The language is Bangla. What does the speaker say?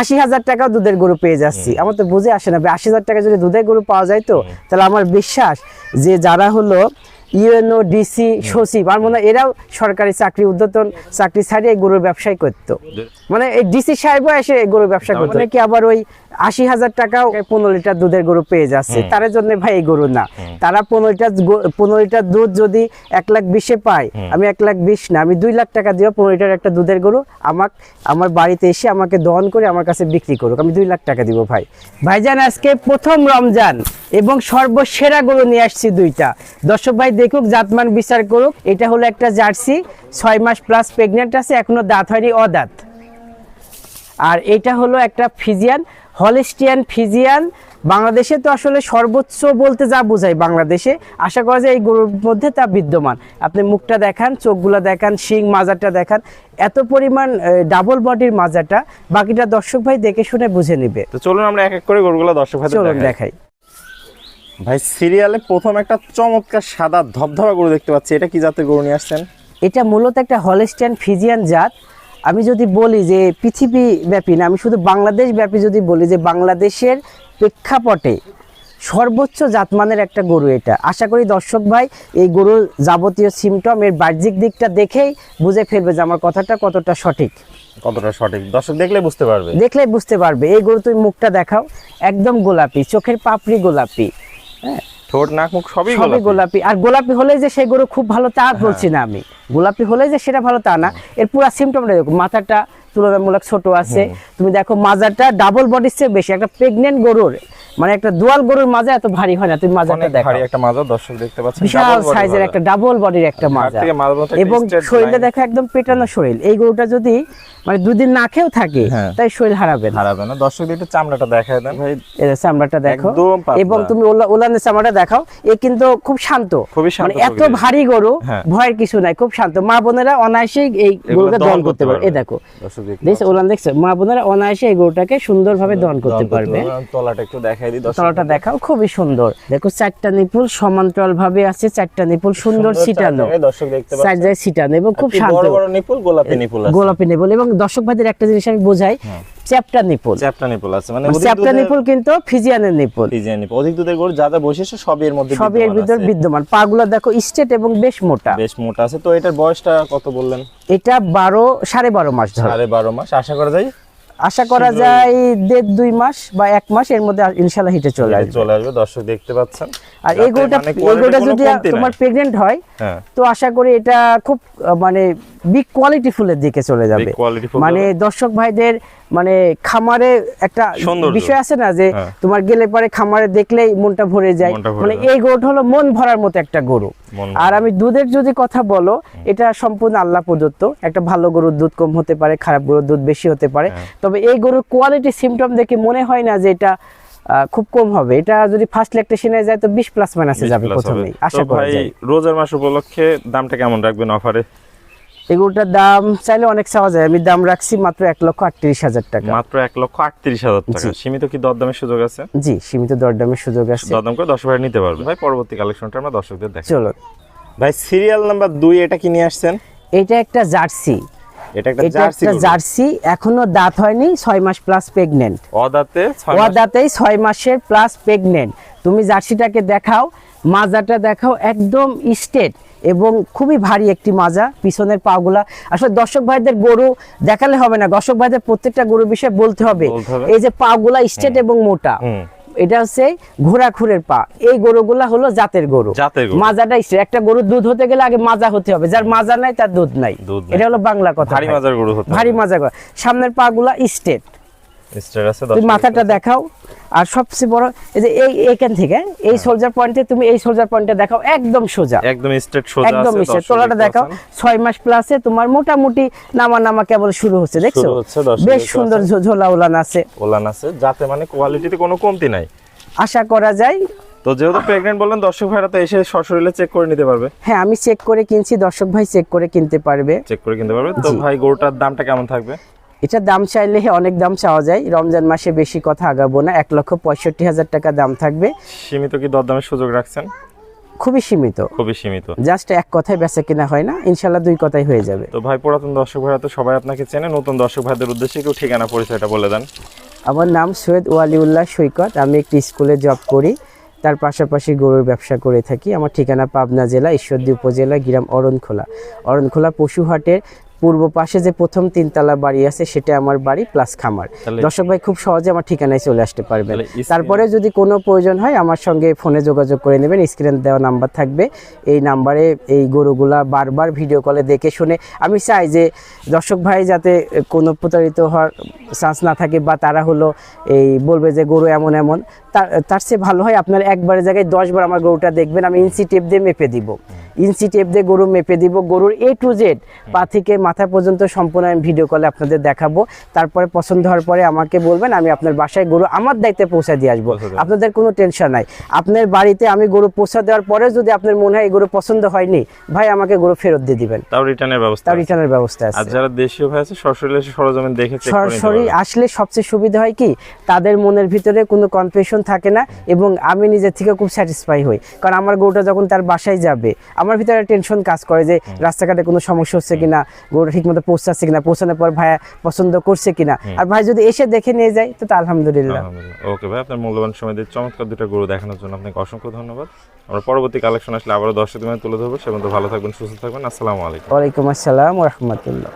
আশি হাজার টাকা দুধের গরু পেয়ে যাচ্ছি। আমার তো বুঝে আসে না আশি হাজার টাকা যদি দুধের গরু পাওয়া যায় তো? তাহলে আমার বিশ্বাস যে যারা হলো ইউএনও ডিসি সচিব আর মনে এরাও সরকারি চাকরি উদ্যতন চাকরি ছাড়িয়ে গরুর ব্যবসায় করতো। মানে এই ডিসি সাহেবও এসে গরুর ব্যবসা করতো। নাকি আবার ওই আশি হাজার টাকাও পনেরো লিটার দুধের গরু পেয়ে যাচ্ছে। তার জন্য ভাই এই গরু না। তারা পনেরো লিটার পনেরো লিটার দুধ যদি এক লাখ বিশে পায় আমি এক লাখ বিশ না আমি দুই লাখ টাকা দিয়ে পনেরো লিটার একটা দুধের গরু আমাকে আমার বাড়িতে এসে আমাকে দহন করে আমার কাছে বিক্রি করুক। আমি দুই লাখ টাকা দিব ভাই। ভাইজান আজকে প্রথম রমজান এবং সর্বসেরা গরু নিয়ে আসছি দুইটা। দর্শক ভাই দেখুক জাতমান বিচার করুক। এটা হলো একটা জার্সি ছয় মাস প্লাস প্রেগনেন্ট আছে এখনও দাঁত হয়নি অদাঁত। আর এটা হলো একটা ফিজিয়ান হলিস্টিয়ান ফিজিয়ান। বাংলাদেশে তো আসলে সর্বোচ্চ বলতে যা বোঝায় বাংলাদেশে আশা করা যায় এই গরুর মধ্যে তা বিদ্যমান। আপনি মুখটা দেখান চোখগুলো দেখান শিং মাজারটা দেখান এত পরিমাণ ডাবল বডির মাজাটা বাকিটা দর্শক ভাই দেখে শুনে বুঝে নিবে। তো চলুন আমরা এক এক করে গরুগুলো দর্শক ভাই চলুন দেখাই। ভাই সিরিয়ালে প্রথম একটা চমৎকার সাদা ধবধবা গরু দেখতে পাচ্ছি। এটা কি জাতের গরু নিয়ে আসছেন? এটা মূলত একটা হলিস্টিয়ান ফিজিয়ান জাত। আমি যদি বলি যে পৃথিবী ব্যাপী না আমি শুধু বাংলাদেশ ব্যাপী যদি বলি যে বাংলাদেশের প্রেক্ষাপটে সর্বোচ্চ জাতমানের একটা গরু এটা। আশা করি দর্শক ভাই এই গরুর যাবতীয় সিমটম এর বাহ্যিক দিকটা দেখেই বুঝে ফেলবে যে আমার কথাটা কতটা সঠিক। কতটা সঠিক? দর্শক দেখলে বুঝতে পারবে। দেখলেই বুঝতে পারবে। এই গরু তুমি মুখটা দেখাও। একদম গোলাপি চোখের পাপড়ি গোলাপি। ঠোঁট নাক মুখ সবই সবই গোলাপি। আর গোলাপি হলে যে সেই গরু খুব ভালো তা বলছি না আমি। গোলাপি হলে যে সেটা ভালো তা না। এর পুরো সিমটমটা দেখো মাথাটা তুলনামূলক ছোট আছে। তুমি দেখো মাজারটা ডাবল বডির চেয়ে বেশি। একটা প্রেগনেন্ট গরুর মানে একটা দুয়াল গরুর মাজা এত ভারী হয় না তুমি মাজাটা দেখো। ভারী একটা মাজা দর্শক দেখতে পাচ্ছেন বিশাল সাইজের একটা ডাবল বডির একটা মাজা। এবং line। দেখো একদম পেটানো শরীর। এই গরুটা যদি মানে দুদিন না খেয়েও থাকে হ্যাঁ। তাই শরীর হারাবে না। হারাবে না। দর্শক একটু চামড়াটা দেখায় দেন। ভাই এর চামড়াটা দেখো। একদম। এবং তুমি ওলা ওলানের চামড়াটা দেখাও এ কিন্তু খুব শান্ত। খুবই শান্ত মানে এত ভারী গরু হ্যাঁ। ভয়ের কিছু নাই খুব শান্ত। মা বোনেরা অনায়াসেই এই গরুকে দহন করতে পারে এই দেখো। দর্শক দেখছ ওলান দেখছ। মা বোনেরা অনায়াসে এই গরুটাকে সুন্দরভাবে দহন করতে পারবে। তলাটা একটু দেখাই দিই তলাটা দেখাও খুবই সুন্দর। দেখো চারটা নিপুল সমান্তরাল ভাবে আছে চারটা নিপুল সুন্দর জায়গায় দর্শক দেখতে পাচ্ছেন। জায়গায় সিটানো এবং খুব শান্ত। বড় নিপুল গোলাপি নিপুল আছে। গোলাপি নিপুল এবং দর্শক ভাইদের একটা জিনিস আমি বোঝাই চ্যাপটা নিপুল। চ্যাপটা নিপুল আছে মানে চ্যাপটা নিপুল কিন্তু ফিজিয়ানের নিপুল। Friesian nipple. অধিক দুধের গরু যা যা বৈশিষ্ট্য সবই এর মধ্যে সবই এর বিদ্যমান ভিতর বিদ্যমান। পাগুলো দেখো স্ট্রেট এবং বেশ মোটা। বেশ মোটা আছে। তো এটার বয়সটা কত বললেন? এটা বারো সাড়ে বারো মাস ধরে। সাড়ে বারো মাস। আশা করা যায় আশা করা যায় দেড় দুই মাস বা এক মাস এর মধ্যে ইনশাল্লাহ হিটে চলে আসবে। চলে আসবে দর্শক দেখতে পাচ্ছেন। আর এই গোটা মানে এই গোটা যদি তোমার প্রেগনেন্ট হয় হ্যাঁ। তো আশা করি এটা খুব মানে বিগ কোয়ালিটি ফুলের দিকে চলে যাবে। মানে দর্শক ভাইদের মানে খামারে একটা বিষয় আছে না যে হ্যাঁ। তোমার গেলে পরে খামারে দেখলেই মনটা ভরে যায়। মানে এই গরুটা হলো মন ভরার মতো একটা গরু। আর আমি দুধের যদি কথা বলো এটা সম্পূর্ণ আল্লাহ প্রদত্ত। একটা ভালো গরুর দুধ কম হতে পারে খারাপ গরুর দুধ বেশি হতে পারে। হ্যাঁ। তবে এই গরুর কোয়ালিটি সিমটম দেখে মনে হয় না যে এটা খুব কম হবে। এটা যদি ফার্স্ট ল্যাকটেশনে যায় তো বিশ প্লাস মাইনাসে যাবে প্রথমেই। আশা করা ভাই রোজার মাস উপলক্ষে দামটা কেমন রাখবেন অফারে এগুলোটার দাম চাইলে অনেক চাওয়া যায়। আমি দাম রাখছি মাত্র এক লক্ষ আটত্রিশ হাজার টাকা। মাত্র এক লক্ষ আটত্রিশ হাজার টাকা। সীমিত কি দরদামের সুযোগ আছে? জি সীমিত দরদামের সুযোগ আছে। দরদাম করে দশ ভাই নিতে পারবে। ভাই পরবর্তী কালেকশনটা আমরা দর্শকদের দেখ চলো। ভাই সিরিয়াল নাম্বার দুই এটা কি নিয়ে আসছেন? এটা একটা জার্সি। এটা একটা জার্সি এখনও দাঁত হয়নি ছয় মাস প্লাস প্রেগনেন্ট অদাতে ছয় মাসের প্লাস প্রেগনেন্ট তুমি জার্সিটাকে দেখাও। মাজাটা দেখাও একদম স্টেট এবং খুবই ভারী একটি মাজা পিছনের পাগুলা। আসলে দর্শক ভাইদের গরু দেখালে হবে না দর্শক ভাইদের প্রত্যেকটা গরু বিষয়ে বলতে হবে। এই যে পাগুলা স্টেট এবং মোটা এটা হচ্ছে ঘোড়া খুরের পা। এই গরুগুলা হলো জাতের গরু। মাজাটা। একটা গরুর দুধ হতে গেলে আগে মাজা হতে হবে। যার মাজা নাই তার দুধ নাই। এটা হলো বাংলা কথা ভারী। মাজার গরু ভারী মাজা সামনের পাগুলা স্টেট। স্টার আছে তুমি মাথাটা দেখাও। আর সবচেয়ে বড় এই যে এই এইখান থেকে এই সোলজার পয়েন্টে তুমি এই সোলজার পয়েন্টে দেখাও একদম সোজা। একদম স্ট্রেট সোজা একদম দর্শক তোলাটা দেখাও পাচ্ছেন। ছয় মাস প্লাসে তোমার মোটামুটি নামা নামা কেবল শুরু হচ্ছে দেখছ? বেশ সুন্দর ঝোলা উলান আছে। ওলান আছে যাতে মানে কোয়ালিটিতে কোনো কমতি নাই। আশা করা যায়। তো যেহেতু প্রেগনেন্ট বললেন দর্শক ভাইরা তো এসে সশরীরে চেক করে নিতে পারবে। হ্যাঁ আমি চেক করে কিনছি দর্শক ভাই চেক করে কিনতে পারবে। চেক করে কিনতে পারবে। তো। ভাই গরুটার দামটা কেমন থাকবে? এটা দাম চাইলে অনেক দাম চাওয়া যায়। রমজান মাসে বেশি কথা আগাবো না। এক লক্ষ পঁয়ষট্টি হাজার টাকা দাম থাকবে। সীমিত কি দরদামের সুযোগ রাখছেন? খুবই সীমিত। খুবই সীমিত। জাস্ট এক কথায় বেচা কিনা হয় না। ইনশাল্লাহ দুই কথাই হয়ে যাবে। তো ভাই পুরাতন দর্শক ভাইরা তো সবাই আপনাকে চেনে। নতুন দর্শক ভাইদের উদ্দেশ্যে একটু ঠিকানা পরিচয়টা বলে দেন। আমার নাম সৈয়দ ওয়ালিউল্লাহ সৈকত। আমি একটি স্কুলে জব করি। তার পাশাপাশি গরুর ব্যবসা করে থাকি। আমার ঠিকানা পাবনা জেলা ঈশ্বরদী উপজেলা গ্রাম অরণখোলা। অরণখোলা পশুহাটের পূর্ব পাশে যে প্রথম তিনতলা বাড়ি আছে সেটা আমার বাড়ি প্লাস খামার। দর্শক ভাই খুব সহজে আমার ঠিকানায় চলে আসতে পারবেন। তারপরে যদি কোনো প্রয়োজন হয় আমার সঙ্গে ফোনে যোগাযোগ করে নেবেন। স্ক্রিনে দেওয়া নাম্বার থাকবে। এই নাম্বারে এই গরুগুলা বারবার ভিডিও কলে দেখে শুনে আমি চাই যে দর্শক ভাই যাতে কোনো প্রতারিত হওয়ার চান্স না থাকে বা তারা হলো এই বলবে যে গরু এমন এমন তার তার চেয়ে ভালো হয় আপনার একবারের জায়গায় দশবার আমার গরুটা দেখবেন। আমি ইঞ্চি টেপ দিয়ে মেপে দিব। ইঞ্চি টেপ দিয়ে গরু মেপে দিব। গরুর এ টু জেড পা থেকে মাথা পর্যন্ত সম্পূর্ণ আমি ভিডিও কলে আপনাদের দেখাবো। তারপরে পছন্দ হওয়ার পরে আমাকে বলবেন আমি আপনার বাসায় গরু আমার দায়িত্বে পৌঁছে দিয়ে আসব। আপনাদের কোনো টেনশন নাই। আপনার বাড়িতে আমি গরু পৌঁছে দেওয়ার পরে যদি আপনার মনে হয় এই গরু পছন্দ হয়নি ভাই আমাকে গরু ফেরত দিয়ে দিবেন। তাও রিটার্নের ব্যবস্থা আছে। রিটার্নের ব্যবস্থা আর আছে। যারা দেশীয় ভাই আছে সরাসরি এসে সরজমিন দেখে চেক করে সরাসরি আসলে সবচেয়ে সুবিধা হয় কি তাদের মনের ভিতরে কোনো কনফিউশন থাকে না এবং আমি নিজের থেকে খুব স্যাটিসফাই হই। কারণ আমার গরুটা যখন তার বাসায় যাবে আমার ভিতরে টেনশন কাজ করে যে রাস্তাঘাটে কোনো সমস্যা হচ্ছে কিনা গরুটা ঠিক মতো পৌঁছাচ্ছে কিনা পৌঁছানোর পর ভাইয়া পছন্দ করছে কিনা। আর ভাই যদি এসে দেখে নিয়ে যায় তো আলহামদুলিল্লাহ। ওকে ভাই আপনার মূল্যবান সময় দিয়ে চমৎকার দুটো গরু দেখানোর জন্য আপনাকে অসংখ্য ধন্যবাদ। আমরা পরবর্তী কালেকশন আসলে আবারও দর্শক তুলে ধরবো। সে ভালো থাকবেন সুস্থ থাকবেন। আসসালামু আলাইকুম। ওয়ালাইকুম আসসালাম রহমতুল্লাহ।